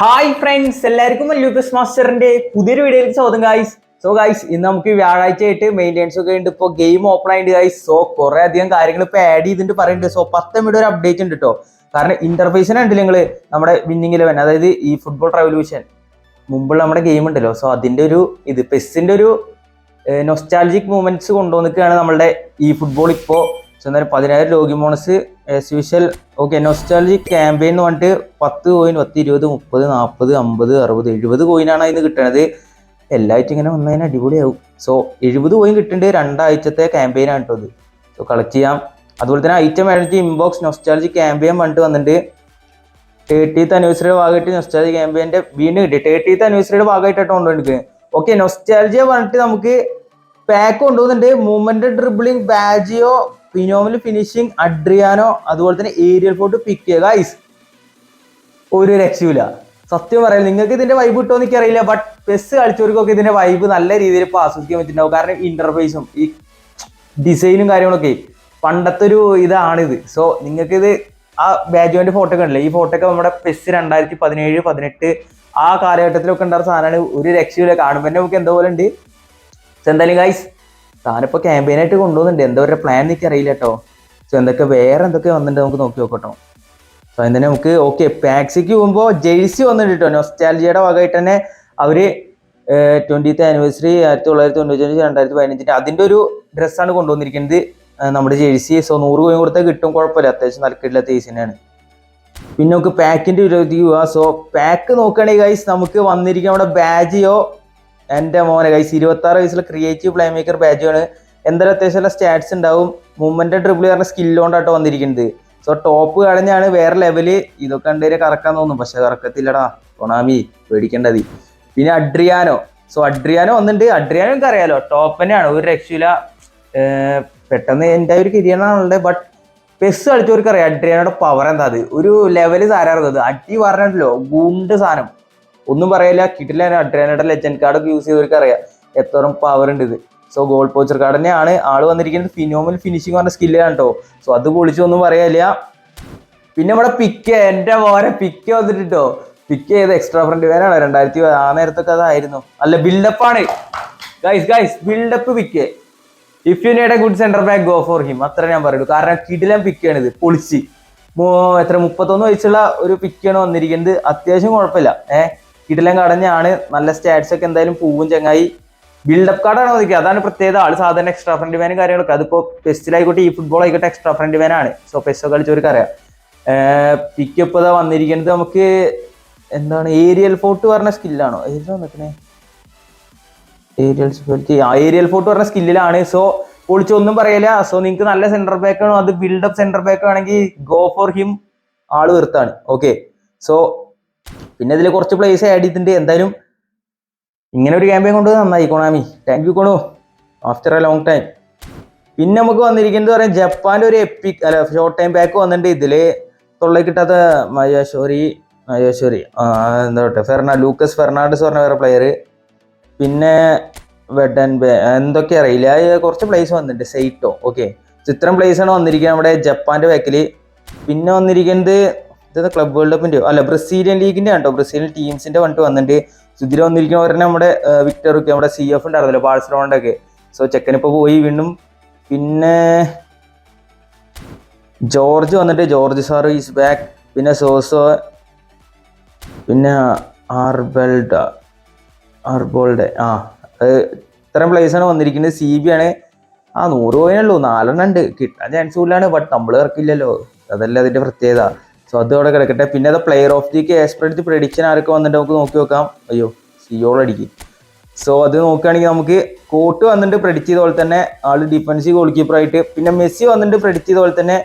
Hi friends എല്ലാവർക്കും Lucas മാസ്റ്ററിന്റെ പുതിയൊരു വീഡിയോയിലേക്ക് സ്വാഗതം ഗായ്സ് സോ ഗായ്സ് ഇന്ന് നമുക്ക് വ്യാഴാഴ്ച ആയിട്ട് മെയിന്റെനൻസ് ഒക്കെ ഉണ്ട്. ഇപ്പോൾ ഗെയിം ഓപ്പൺ ആയിട്ട് ഗായ്സ് സോ കുറെ അധികം കാര്യങ്ങൾ ഇപ്പോൾ ആഡ് ചെയ്തിട്ട് പറയുന്നുണ്ട്. സോ പത്ത് മിനിറ്റ് ഒരു അപ്ഡേറ്റ് ഉണ്ട് കേട്ടോ കാരണം ഇന്റർഫേസിന് ഉണ്ടല്ലോ നിങ്ങൾ നമ്മുടെ വിന്നിങ് ഇലവൻ അതായത് ഈ ഫുട്ബോൾ റെവല്യൂഷൻ മുമ്പുള്ള നമ്മുടെ ഗെയിം ഉണ്ടല്ലോ. സോ അതിന്റെ ഒരു ഇത് പെസ്സിന്റെ ഒരു നൊസ്റ്റാലജിക് മൂമെന്റ്സ് കൊണ്ടുവന്നിട്ടാണ് നമ്മുടെ ഈ ഫുട്ബോൾ ഇപ്പോൾ സോ എന്തായാലും പതിനായിരം Logie bonus as usual okay nostalgia campaign എന്ന് പറഞ്ഞിട്ട് പത്ത് കോയിൻ പത്ത് ഇരുപത് മുപ്പത് നാൽപ്പത് അമ്പത് അറുപത് എഴുപത് കോയിനാണ് അതിന് കിട്ടണത്. എല്ലായിട്ടും ഇങ്ങനെ വന്നതിന് അടിപൊളിയാവും. സോ എഴുപത് കോയിൻ കിട്ടേണ്ടത് രണ്ടാഴ്ചത്തെ ക്യാമ്പയിനാണ് കേട്ടോ അത് സോ കളക്ട് ചെയ്യാം. അതുപോലെ തന്നെ item manage inbox nostalgia campaign പറഞ്ഞിട്ട് വന്നിട്ടുണ്ട് തേർട്ടീത്ത് അനിവേഴ്സറിയുടെ ഭാഗമായിട്ട് നൊസ്റ്റാലജി ക്യാമ്പയിന്റെ വീണ്ടും കിട്ടി. തേർട്ടീത്ത് അനിവേഴ്സറിയുടെ ഭാഗമായിട്ടാണ് കൊണ്ടുവന്നിരിക്കുന്നത് ഓക്കെ നോസ്റ്റാലജിയെ പറഞ്ഞിട്ട് നമുക്ക് പാക്ക് കൊണ്ടുപോകുന്നുണ്ട് മൂവ്മെന്റ് ഡ്രിബിളിംഗ് ബാജിയോ ഫിനോമിൽ ഫിനിഷിങ് അഡ്രിയാനോ അതുപോലെ തന്നെ ഏരിയൽ ഫോർട്ട് പിക്ക് ചെയ്യുക. ഗൈസ് ഒരു രക്ഷയില്ല സത്യം പറയാം നിങ്ങൾക്ക് ഇതിന്റെ വൈബ് കിട്ടുമോ എനിക്ക് എനിക്കറിയില്ല ബട്ട് പെസ് കളിച്ചവർക്കൊക്കെ ഇതിന്റെ വൈബ് നല്ല രീതിയിൽ ഇപ്പോൾ ആസ്വദിക്കാൻ പറ്റുന്നുണ്ടാവും കാരണം ഇന്റർഫേസും ഈ ഡിസൈനും കാര്യങ്ങളൊക്കെ പണ്ടത്തെ ഒരു ഇതാണിത് സോ നിങ്ങൾക്ക് ഇത് ആ ബാജുവിന്റെ ഫോട്ടോ ഒക്കെ ഈ ഫോട്ടോ ഒക്കെ നമ്മുടെ പെസ് രണ്ടായിരത്തി പതിനേഴ് പതിനെട്ട് ആ കാലഘട്ടത്തിലൊക്കെ ഉണ്ടായിരുന്ന സാധനമാണ്. ഒരു രക്ഷയില്ല കാണുമ്പോൾ തന്നെ നമുക്ക് എന്തോ പോലെ ഉണ്ട്. എന്തായാലും ഗൈസ് താനിപ്പോൾ ക്യാമ്പയിനായിട്ട് കൊണ്ടുപോകുന്നുണ്ട്. എന്താ പറയുക പ്ലാൻ എനിക്ക് അറിയില്ല കേട്ടോ സോ എന്തൊക്കെ വേറെ എന്തൊക്കെ വന്നിട്ടുണ്ട് നമുക്ക് നോക്കി നോക്കട്ടോ. സോ അതിന് നമുക്ക് ഓക്കെ പാക്സിക്ക് പോകുമ്പോൾ ജേഴ്സി വന്നിട്ടുണ്ട് കേട്ടോ നൊസ്റ്റാലജിയുടെ ഭാഗമായിട്ട് തന്നെ അവർ ട്വന്റീത്ത് ആനിവേഴ്സറി ആയിരത്തി തൊള്ളായിരത്തി തൊണ്ണൂറ്റഞ്ച് രണ്ടായിരത്തി പതിനഞ്ചിന്റെ അതിന്റെ ഒരു ഡ്രസ്സാണ് കൊണ്ടുവന്നിരിക്കുന്നത് നമ്മുടെ ജേഴ്സി സോ നൂറ് കോയും കൊടുത്താൽ കിട്ടും കുഴപ്പമില്ല. അത്യാവശ്യം നൽകിയിട്ടില്ല തേസിനാണ് പിന്നെ നമുക്ക് പാക്കിന്റെ ഒരു പോവാ സോ പാക്ക് നോക്കുകയാണെങ്കിൽ ഗൈസ് നമുക്ക് വന്നിരിക്കുന്ന നമ്മുടെ ബാജിയോ എന്റെ മോനെ കൈസ് ഇരുപത്തി ആറ് വയസ്സിലെ ക്രിയേറ്റീവ് പ്ലേ മേക്കർ ബാജിയാണ് എന്തായാലും അത്യാവശ്യം സ്റ്റാറ്റ്സ് ഉണ്ടാവും. മൂവ്മെന്റ് ട്രിപ്പിൾ പറഞ്ഞ സ്കില്ലോണ്ടാട്ടോ വന്നിരിക്കുന്നത്. സോ ടോപ്പ് കളഞ്ഞാണ് വേറെ ലെവൽ ഇതൊക്കെ കണ്ടുകഴിഞ്ഞാൽ കറക്കാൻ തോന്നും. പക്ഷെ കറക്കത്തില്ലടാ. കൊണാമി പേടിക്കേണ്ടത്. പിന്നെ അഡ്രിയാനോ. സോ അഡ്രിയാനോ വന്നിട്ടുണ്ട്. അഡ്രിയാനോ എനിക്ക് അറിയാലോ ടോപ്പ് തന്നെയാണ്. ഒരു രക്ഷയില്ല. പെട്ടെന്ന് എന്റെ ഒരു കരിയറാണുള്ളത് ബട്ട് പെസ് കളിച്ചവർക്ക് അറിയാം അഡ്രിയാനോടെ പവർ എന്താ അത്? ഒരു ലെവൽ സാരാറുന്നത് അടി പറഞ്ഞിട്ടല്ലോ ഗൂണ്ട് സാധനം. ഒന്നും പറയില്ല. കിട്ടില്ല അഡ്രിയാനോടെ ലെജൻഡ് കാർഡൊക്കെ യൂസ് ചെയ്തവർക്ക് അറിയാം എത്രയും പവർ ഉണ്ട് ഇത്. സോ ഗോൾ പോച്ചർ കാർഡ് തന്നെയാണ്. ആൾ വന്നിരിക്കുന്നത് ഫിനോമിൽ ഫിനിഷിംഗ് പറഞ്ഞ സ്കില്ലാണ് കേട്ടോ സോ അത് പൊളിച്ചൊന്നും പറയില്ല. പിന്നെ നമ്മുടെ പിക്ക് എന്റെ മോനെ പിക്ക് വന്നിട്ടോ പിക്ക് ചെയ്ത് എക്സ്ട്രാ ഫ്രണ്ട് വേനാണ് രണ്ടായിരത്തി ആ നേരത്തൊക്കെ അതായിരുന്നു. അല്ല ബിൽഡപ്പ് ആണ്. Guys guys buildup pick if you need a good centre back go for him അത്ര ഞാൻ പറയുള്ളൂ. കാരണം കിടിലം പിക്കാണ് ഇത്. പൊളിച്ച്. എത്ര മുപ്പത്തൊന്ന് വയസ്സുള്ള ഒരു പിക്കാണ് വന്നിരിക്കുന്നത്. അത്യാവശ്യം കുഴപ്പമില്ല. ഏഹ് കിടിലം കടഞ്ഞാണ് നല്ല സ്റ്റാറ്റ്സ് ഒക്കെ എന്തായാലും പൂവും ചങ്ങായി. ബിൽഡപ്പ് കാർഡാണ് വന്നിരിക്കുക അതാണ് പ്രത്യേകത. ആൾ സാധാരണ എക്സ്ട്രാ ഫ്രണ്ട് വാനും കാര്യങ്ങളൊക്കെ. അതിപ്പോ പെസ്റ്റിലായിക്കോട്ടെ ഈ ഫുട്ബോൾ ആയിക്കോട്ടെ എക്സ്ട്രാ ഫ്രണ്ട് വാനാണ് സോ പെസ് കളിച്ചവർക്ക് അറിയാം. പിക്കപ്പ് ഇതാ വന്നിരിക്കുന്നത് നമുക്ക് എന്താണ്? ഏരിയൽ ഫോർട്ട് പറഞ്ഞ സ്കില്ലാണോ ഏരിയ വന്നിക്കണേ. ഏരിയൽ ആ ഏരിയൽ ഫോർട്ട് പറഞ്ഞ സ്കില്ലിലാണ് സോ പൊളിച്ചൊന്നും പറയില്ല. സോ നിങ്ങൾക്ക് നല്ല സെന്റർ ബാക്ക് ആണോ? അത് ബിൽഡപ്പ് സെന്റർ ബാക്ക് ആണെങ്കിൽ ഗോ ഫോർ ഹിം ആൾ വെറുത്താണ്. ഓക്കെ സോ പിന്നെ ഇതിൽ കുറച്ച് പ്ലേസ് ആഡ് ചെയ്തിട്ടുണ്ട്. എന്തായാലും ഇങ്ങനെ ഒരു ക്യാമ്പയിൻ കൊണ്ട് നന്നായി കൊണാമി താങ്ക് യു കൊണു. ആഫ്റ്റർ എ ലോങ് ടൈം പിന്നെ നമുക്ക് വന്നിരിക്കുന്നത് പറയാം ജപ്പാന്റെ ഒരു എപ്പിക് അല്ല ഷോർട്ട് ടൈം പാക്ക് വന്നിട്ടുണ്ട്. ഇതിൽ തൊള്ളയിൽ കിട്ടാത്ത മയോശോറി മയോശോറി എന്താ പറയുക ഫെർണാ ലൂക്കസ് ഫെർണാണ്ടസ് പറഞ്ഞ വേറെ പ്ലെയർ പിന്നെ വെഡൻ എന്തൊക്കെ അറിയില്ല. കുറച്ച് പ്ലേസ് വന്നിട്ടുണ്ട്. സെയ്റ്റോ ഓക്കെ ചിത്രം പ്ലേസ് ആണ് വന്നിരിക്കുന്നത് നമ്മുടെ ജപ്പാന്റെ ബാക്കിൽ പിന്നെ വന്നിരിക്കുന്നത് ഇത് ക്ലബ് വേൾഡ് കപ്പിന്റെ അല്ല ബ്രസീലിയൻ ലീഗിന്റെ ആട്ടോ ബ്രസീലിയൻ ടീംസിന്റെ വന്നിട്ട് വന്നിട്ടുണ്ട് സുധിര വന്നിരിക്കുന്ന പറഞ്ഞാൽ നമ്മുടെ വിക്ടർ ഒക്കെ നമ്മുടെ സി എഫ് ഉണ്ടായിരുന്നല്ലോ ബാഴ്സലോണിന്റെ ഒക്കെ. സോ ചെക്കനിപ്പോ പോയി വീണ്ടും. പിന്നെ ജോർജ് വന്നിട്ട് ജോർജ് സാർ ഈസ് ബാക്ക് പിന്നെ സോസോ പിന്നെ ആർബൽഡ ആർബോൾഡ് ആ പ്ലേസ് ആണ് വന്നിരിക്കുന്നത്. സി ബി ആണ്. ആ നൂറ് പോയിനുള്ളൂ നാലെണ്ണം ഉണ്ട്. കിട്ടാൻ ചാൻസ് കൂടുതലാണ് ബട്ട് നമ്മൾ ഇറക്കില്ലല്ലോ. അതല്ല അതിന്റെ പ്രത്യേകത. സോ അത് അവിടെ കിടക്കട്ടെ. പിന്നെ അത് player of the expert prediction ആരൊക്കെ വന്നിട്ട് നമുക്ക് നോക്കി നോക്കാം. അയ്യോ സിയോൾ അടിക്കും. സോ അത് നോക്കുകയാണെങ്കിൽ നമുക്ക് കോട്ട് വന്നിട്ട് പ്രഡിക്റ്റ് ചെയ്ത പോലെ തന്നെ ആൾ ഡിഫൻസീവ് ഗോൾ കീപ്പർ ആയിട്ട് പിന്നെ മെസ്സി വന്നിട്ട് പ്രഡിക്റ്റ് ചെയ്ത പോലെ തന്നെ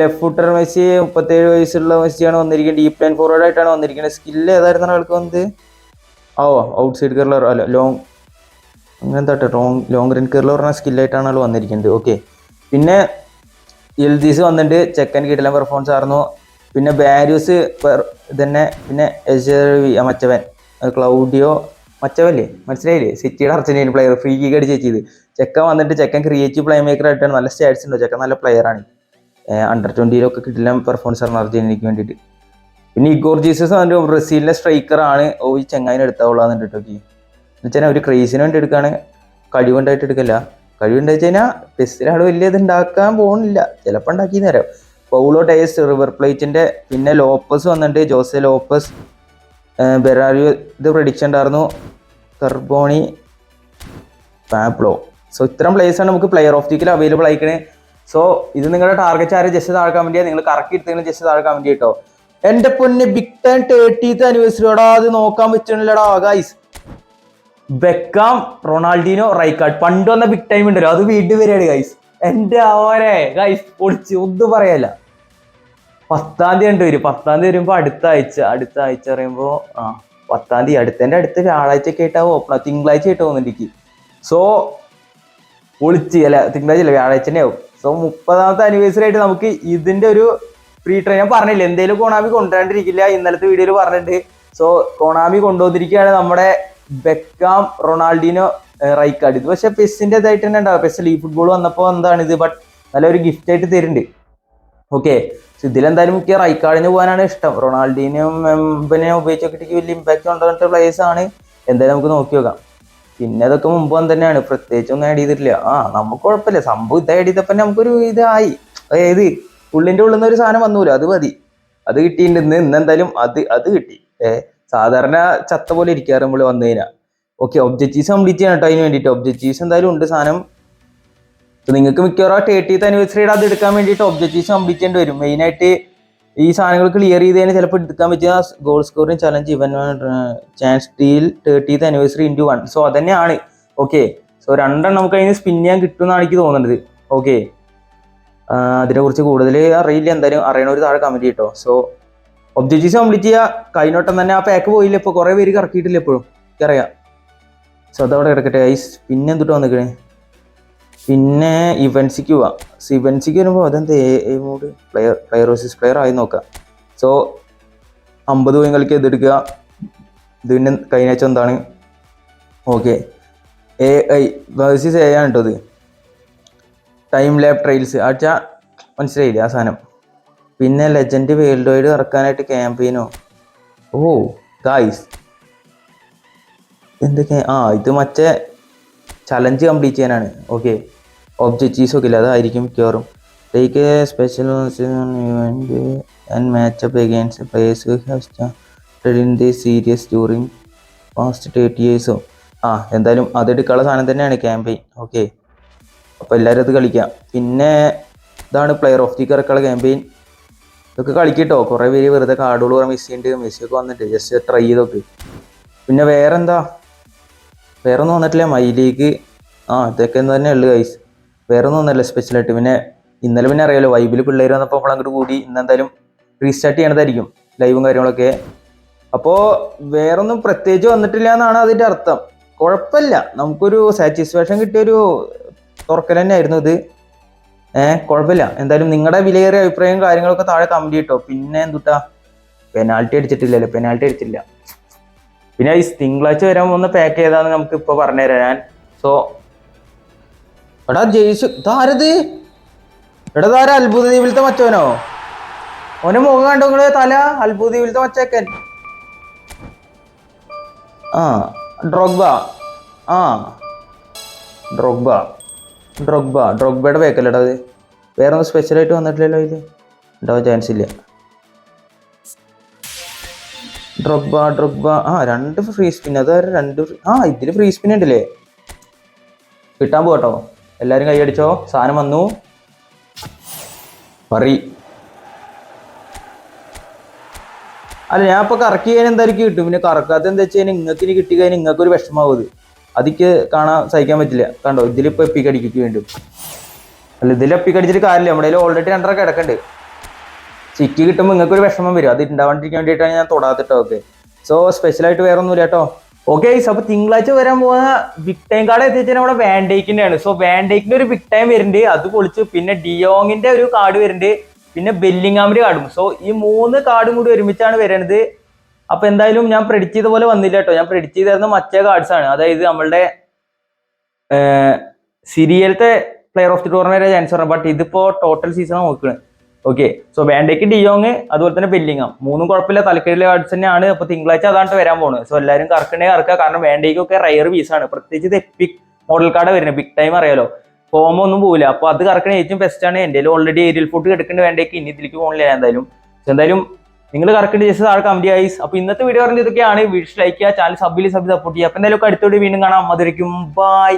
ലെഫ്റ്റ് ഫുട്ടർ മെസ്സി മുപ്പത്തേഴ് വയസ്സുള്ള മെസ്സിയാണ് വന്നിരിക്കുന്നത്. ഡീപ് ലൈൻ ഫോർവേഡ് ആയിട്ടാണ് വന്നിരിക്കുന്നത്. സ്കില്ല് ഏതായിരുന്നു ആൾക്ക് വന്നത്? ഓ ഔട്ട് സൈഡ് കെർലർ അല്ല ലോങ് അങ്ങനത്തെ ലോങ് ലോങ് റൺ കെർലർ പറഞ്ഞ സ്കില്ലായിട്ടാണ് ആൾ വന്നിരിക്കുന്നത്. ഓക്കെ പിന്നെ എൽ ദീസ് വന്നിട്ട് ചെക്കൻ കിടലൻ പെർഫോമൻസ് ആയിരുന്നു. പിന്നെ ബാരിയൂസ് ഇതന്നെ. പിന്നെ എജർവി മച്ചവൻ. ക്ലൗഡിയോ മച്ചവല്ലേ? മനസ്സിലായില്ലേ? സിറ്റിയുടെ അർജന്റീന പ്ലെയർ ഫ്രീ കിക്ക് അടിച്ച് ചെയ്ത് ചെക്കൻ വന്നിട്ട് ചെക്കൻ ക്രിയേറ്റീവ് പ്ലേ മേക്കർ ആയിട്ടാണ്. നല്ല സ്റ്റാറ്റ്സ് ഉണ്ടോ? ചെക്കൻ നല്ല പ്ലെയർ ആണ്. അണ്ടർ ട്വന്റിയിലൊക്കെ കിട്ടില്ല പെർഫോമൻസ് ആണ് അർജന്റീനയ്ക്ക് വേണ്ടിയിട്ട്. പിന്നെ ഇഗോർ ജീസസ് പറഞ്ഞ ബ്രസീലിലെ സ്ട്രൈക്കറാണ് ഓ ഈ ചെങ്ങായിനെ എന്നിട്ട് കേട്ടോക്കി എന്നുവെച്ചാൽ ഒരു ക്രേസിന് വേണ്ടി എടുക്കുകയാണ് കഴിവുണ്ടായിട്ട് എടുക്കല്ല. കഴിവുണ്ടായി കഴിഞ്ഞാൽ ടെസ്റ്റിൽ ആൾ വലിയ ഇത് ഉണ്ടാക്കാൻ പോകുന്നില്ല ചിലപ്പോൾ ഉണ്ടാക്കി തരാം. പൗളോ ഡയസ് റിവർ പ്ലേറ്റിന്റെ പിന്നെ ലോപ്പസ് വന്നിട്ടുണ്ട് ജോസെ ലോപ്പസ് ബെറാരിയോ ഇത് പ്രഡിക്ഷൻ ഉണ്ടായിരുന്നു കർബോണി പാബ്ലോ. സോ ഇത്തരം ആണ് നമുക്ക് പ്ലെയർ ഓഫ് ദിക്കിൽ അവൈലബിൾ ആയിക്കണേ. സോ ഇത് നിങ്ങളുടെ ടാർഗറ്റ് ആരെ ജസ്റ്റ് താഴ്ക്കാൻ വേണ്ടിയാ? നിങ്ങൾ കറക്റ്റ് എടുത്തെങ്കിലും ജസ്റ്റ് താഴ്ക്കാൻ ചെയ്യട്ടോ എന്റെ പൊന്നെ ബിഗ് ടൈം തേർട്ടീത്ത് ആനിവേഴ്സറിയോടാ അത് നോക്കാൻ പറ്റണില്ലടാ ഗൈസ് ബെക്കാം റൊണാൾഡിനോ റൈക്കാർഡ്. പണ്ട് വന്ന ബിഗ് ടൈം ഉണ്ടല്ലോ. അത് വീണ്ടും വരികയാണ് ഗൈസ് എന്റെ അവരെ ഗൈസ് പൊളിച്ച് ഒന്നും പറയല്ല. പത്താം തീയതി ഉണ്ട് വരും. പത്താം തീയതി വരുമ്പോ അടുത്ത ആഴ്ച അടുത്ത ആഴ്ച പറയുമ്പോ ആ പത്താം തീയതി അടുത്തതിന്റെ അടുത്ത് വ്യാഴാഴ്ച ഒക്കെ ആയിട്ടാവും ഓപ്പൺ തിങ്കളാഴ്ച ആയിട്ട് പോകുന്നുണ്ട് എനിക്ക് സോ പൊളിച്ച് അല്ല തിങ്കളാഴ്ച അല്ല വ്യാഴാഴ്ച തന്നെ ആവും. സോ മുപ്പതാമത്തെ ആനിവേഴ്സറി ആയിട്ട് നമുക്ക് ഇതിന്റെ ഒരു ഫ്രീ ട്രെയിൻ ഞാൻ പറഞ്ഞില്ല എന്തേലും കോണാമി കൊണ്ടുവരാണ്ടിരിക്കില്ല. ഇന്നലത്തെ വീഡിയോയിൽ പറഞ്ഞിട്ടുണ്ട്. സോ കോണാമി കൊണ്ടുവന്നിരിക്കുകയാണ് നമ്മുടെ ബെക്കാം റൊണാൾഡിനോ ഏഹ്, റൈക്കാർഡ് ഇത് പക്ഷെ പെസ്സിന്റെ ഇതായിട്ട് തന്നെ ഉണ്ടാവും. പെസ് ഈ ഫുട്ബോൾ വന്നപ്പോൾ എന്താണ് ഇത്? ബട്ട് നല്ലൊരു ഗിഫ്റ്റ് ആയിട്ട് തരുന്നുണ്ട്. ഓക്കെ ഇതിലെന്തായാലും മിക്ക റൈക്കാർഡിന് പോകാനാണ് ഇഷ്ടം. റൊണാൾഡിനും എംബനെ ഉപയോഗിച്ചൊക്കെ വലിയ ഇമ്പാക്ട് ഉണ്ടാകുന്ന പ്ലേയേഴ്സ് ആണ്. എന്തായാലും നമുക്ക് നോക്കി നോക്കാം. പിന്നെ അതൊക്കെ മുമ്പ് തന്നെയാണ് പ്രത്യേകിച്ച് ഒന്നും ആഡ് ചെയ്തിട്ടില്ല. ആ നമുക്ക് കുഴപ്പമില്ല. സംഭവം ഇത് ആഡ് ചെയ്തപ്പോ നമുക്കൊരു ഇതായി. അതായത് ഉള്ളിന്റെ ഉള്ളിൽ നിന്ന് ഒരു സാധനം വന്നൂല. അത് മതി. അത് കിട്ടിയിട്ടുണ്ട്. ഇന്ന് ഇന്ന് എന്തായാലും അത് അത് കിട്ടി. ഏ സാധാരണ ചത്ത പോലെ ഇരിക്കാറ് നമ്മൾ വന്നു കഴിഞ്ഞാൽ ഓക്കെ ഒബ്ജക്റ്റീവ്സ് കംപ്ലീറ്റ് ചെയ്യണം കേട്ടോ അതിന് വേണ്ടിയിട്ട് ഒബ്ജക്റ്റീവ്സ് എന്തായാലും ഉണ്ട് സാധനം. നിങ്ങൾക്ക് മിക്കവാറും തേർട്ടീത്ത് ആനിവേഴ്സറിയുടെ അത് എടുക്കാൻ വേണ്ടിയിട്ട് ഒബ്ജക്റ്റീവ്സ് കംപ്ലീറ്റ് ചെയ്യേണ്ടി വരും. മെയിനായിട്ട് ഈ സാധനങ്ങൾ ക്ലിയർ ചെയ്തതിന് ചിലപ്പോൾ എടുക്കാൻ പറ്റിയ ഗോൾ സ്കോറിംഗ് ചലഞ്ച് ഇവൻ chance deal thirtieth anniversary into one so അതന്നെയാണ്. ഓക്കെ സോ രണ്ടെണ്ണം നമുക്ക് അതിന് സ്പിൻ ചെയ്യാൻ കിട്ടുമെന്നാണ് എനിക്ക് തോന്നുന്നത്. ഓക്കെ അതിനെക്കുറിച്ച് കൂടുതൽ അറിയില്ല. എന്തായാലും അറിയണവർ താഴെ കമന്റ് ചെയ്യട്ടോ. സോ ഒബ്ജക്റ്റീവ്സ് കംപ്ലീറ്റ് ചെയ്യുക കൈനോട്ടം തന്നെ ആ പാക്ക് പോയില്ല ഇപ്പോൾ കുറേ പേര് കറക്കിയിട്ടില്ല എപ്പോഴും അറിയാം സോ അതവിടെ കിടക്കട്ടെ ഐസ് പിന്നെ എന്തിട്ട് വന്നിക്കണേ? പിന്നെ ഇവൻസിക്ക് പോവാം. സോ ഇവൻസിക്ക് വരുമ്പോൾ അതെന്താ mode player player versus player ആയി നോക്കാം. സോ അമ്പത് പോയി കളിക്ക് ഇതെടുക്കുക ഇത് പിന്നെ കഴിഞ്ഞ ആഴ്ച എന്താണ്? Okay A I versus A ആണ് കേട്ടോ ഇത്. ടൈം ലാബ് ട്രയൽസ് ആഴ്ച മനസ്സിലായില്ലേ ആ സാധനം? പിന്നെ ലെജൻഡ് വേൾഡ് വൈഡ് ഇറക്കാനായിട്ട് ക്യാമ്പയിനോ ഓ ഗായ്സ് എന്തൊക്കെ ആ ഇത് മറ്റേ ചലഞ്ച് കംപ്ലീറ്റ് ചെയ്യാനാണ്. ഓക്കെ ഒബ്ജക്റ്റീവ്സ് ഒക്കെ ഇല്ല? അതായിരിക്കും മിക്കവാറും. Take special event and match up players have in the serious during past thirty ഇയേഴ്സോ ആ എന്തായാലും അതെടുക്കാനുള്ള സാധനം തന്നെയാണ് ക്യാമ്പയിൻ ഓക്കെ അപ്പോൾ എല്ലാവരും അത് കളിക്കാം. പിന്നെ ഇതാണ് പ്ലെയർ ഓഫ് ദി കറക്കുള്ള ക്യാമ്പയിൻ ഇതൊക്കെ കളിക്കട്ടോ. കുറേ പേര് വെറുതെ കാർഡുകൾ കുറേ മിസ് ഉണ്ട് മെസ്സി ഒക്കെ വന്നിട്ട് ജസ്റ്റ് ട്രൈ ചെയ്തൊക്കെ. പിന്നെ വേറെന്താ? വേറെ ഒന്നും വന്നിട്ടില്ല മൈലേക്ക് ആ ഇതൊക്കെ തന്നെ ഉള്ളു ഗൈസ് വേറെ ഒന്നും വന്നല്ല സ്പെഷ്യൽ ആയിട്ട്. പിന്നെ ഇന്നലെ പിന്നെ അറിയാലോ വൈബിൽ പിള്ളേർ വന്നപ്പോൾ നമ്മൾ അങ്ങോട്ട് കൂടി. ഇന്ന് എന്തായാലും റീസ്റ്റാർട്ട് ചെയ്യണതായിരിക്കും ലൈവും കാര്യങ്ങളൊക്കെ. അപ്പോൾ വേറൊന്നും പ്രത്യേകിച്ച് വന്നിട്ടില്ല എന്നാണ് അതിന്റെ അർത്ഥം. കുഴപ്പമില്ല. നമുക്കൊരു സാറ്റിസ്ഫാക്ഷൻ കിട്ടിയൊരു തുറക്കൽ തന്നെയായിരുന്നു ഇത്. ഏഹ് കുഴപ്പമില്ല എന്തായാലും നിങ്ങളുടെ വിലയേറിയ അഭിപ്രായവും കാര്യങ്ങളൊക്കെ താഴെ കമന്റ് കിട്ടോ പിന്നെ എന്തുട്ടാ? പെനാൽറ്റി അടിച്ചിട്ടില്ലല്ലോ. പെനാൽറ്റി അടിച്ചില്ല. പിന്നെ ഈ തിങ്കളാഴ്ച വരാൻ പോകുന്ന പാക്ക് ചെയ്താന്ന് നമുക്ക് ഇപ്പൊ പറഞ്ഞുതരാം ഞാൻ. സോ എടാ ജയിച്ചു ഇതാരത് എടാ താര അത്ഭുത ദ്വീപിലത്തെ മച്ചവനോ? ഓനെ മുഖം കണ്ടോ നിങ്ങൾ? തല? അത്ഭുത ദ്വീപിലത്തെ മച്ചേക്കൻ. ആ ഡ്രോഗ്ബ. ആ ഡ്രോഗ്ബ. ഡ്രോഗ്ബ. ഡ്രോഗ്ബയുടെ പേക്കല്ലേടാ അത്? വേറെ ഒന്നും സ്പെഷ്യലായിട്ട് വന്നിട്ടില്ലല്ലോ ഇത്? ഉണ്ടാവാൻ ചാൻസ് ഇല്ല. ഡ്രോഗ്ബ ഡ്രോഗ്ബ ആ രണ്ട് ഫ്രീ സ്പിൻ അത് രണ്ട് ആ ഇതിൽ ഫ്രീ സ്പിൻ ഉണ്ടല്ലേ? കിട്ടാൻ പോകട്ടോ എല്ലാരും കൈയടിച്ചോ സാധനം വന്നു. പറി. അല്ല ഞാൻ ഇപ്പൊ കറക്കി കഴിഞ്ഞാൽ എന്തായിരിക്കും കിട്ടും. പിന്നെ കറക്കാത്ത എന്താ വെച്ച് കഴിഞ്ഞാൽ നിങ്ങൾക്ക് ഇനി കിട്ടി കഴിഞ്ഞാൽ നിങ്ങൾക്ക് ഒരു വിഷമാവും അത്. അതിക്ക് കാണാൻ സഹിക്കാൻ പറ്റില്ല. കണ്ടോ? ഇതിലിപ്പോ എപ്പിക്കടിക്കും വേണ്ടും അല്ല ഇതിൽ അപ്പിക്കടിച്ചിട്ട് കാര്യമില്ല. നമ്മുടെ ഓൾറെഡി രണ്ടര കിടക്കുന്നുണ്ട് ചിക്കി കിട്ടുമ്പോൾ നിങ്ങൾക്ക് ഒരു വിഷമം വരും. അത് ഉണ്ടാവാണ്ടിരിക്കാൻ വേണ്ടിയിട്ടാണ് ഞാൻ തൊടാത്തിട്ടോ ഓക്കെ സോ സ്പെഷ്യലായിട്ട് വേറെ ഒന്നുമില്ല കേട്ടോ. ഓക്കെ അപ്പൊ തിങ്കളാഴ്ച വരാൻ പോകുന്ന ബിഗ് ടൈം കാർഡ് എത്തിച്ചാൽ നമ്മുടെ വാൻഡേക്കിന്റെ ആണ്. സോ വാൻഡേക്കിന്റെ ഒരു ബിഗ് ടൈം വരുന്നുണ്ട്. അത് പൊളിച്ച് പിന്നെ ഡിയോങ്ങിന്റെ ഒരു കാർഡ് വരുന്നുണ്ട്. പിന്നെ ബെല്ലിങ്ങാമിന്റെ കാർഡും സോ ഈ മൂന്ന് കാർഡും കൂടി ഒരുമിച്ചാണ് വരുന്നത് അപ്പൊ എന്തായാലും ഞാൻ പ്രെഡിക്റ്റ് ചെയ്ത പോലെ വന്നില്ല കേട്ടോ. ഞാൻ പ്രെഡിക്റ്റ് ചെയ്തായിരുന്ന മറ്റേ കാർഡ്സ് ആണ്. അതായത് നമ്മളുടെ സീരിയലത്തെ player of the tournament chance പറഞ്ഞു ബട്ട് ഇതിപ്പോ ടോട്ടൽ സീസൺ നോക്കുന്നത് ഓക്കെ സോ വേണ്ടയ്ക്ക് ഡിയോങ് അതുപോലെ തന്നെ ബെല്ലിങ്ങം മൂന്നും കുഴപ്പമില്ല. തലക്കടിയിലെ കാർഡ്സ് തന്നെയാണ്. അപ്പൊ തിങ്കളാഴ്ച അതാണ് വരാൻ പോകുന്നത് സോ എല്ലാവരും കറക്കണേ കറക്കുക. കാരണം വേണ്ടയ്ക്കൊക്കെ റയർ പീസാണ് പ്രത്യേകിച്ച് ഇത് എപ്പിക് മോഡൽ കാർഡ് വരുന്നത്. ബിഗ് ടൈം അറിയാലോ. ഫോമോ ഒന്നും പോകില്ല അപ്പൊ അത് കറക്കണ ഏറ്റവും ബെസ്റ്റ് ആണ്. എന്റെ ഓൾറെഡി ഏരിയൽ ഫുഡ് എടുക്കേണ്ട വേണ്ടേക്ക് ഇനി ഇതിലേക്ക് പോകണില്ല എന്തായാലും. സോ എന്തായാലും നിങ്ങൾ കറക്റ്റ് ജസ്റ്റ് താഴെ കമന്റ് ആയി അപ്പൊ ഇന്നത്തെ വീഡിയോ പറഞ്ഞ ഇതൊക്കെയാണ്. വീഡിയോ ലൈക്ക് ചെയ്യുക ചാനൽ സബ്ബിൽ സബ് സപ്പോർട്ട് ചെയ്യുക. അപ്പൊ എന്തായാലും അടുത്തോടെ വീണ്ടും കാണാം. അതിരിക്കും ബൈ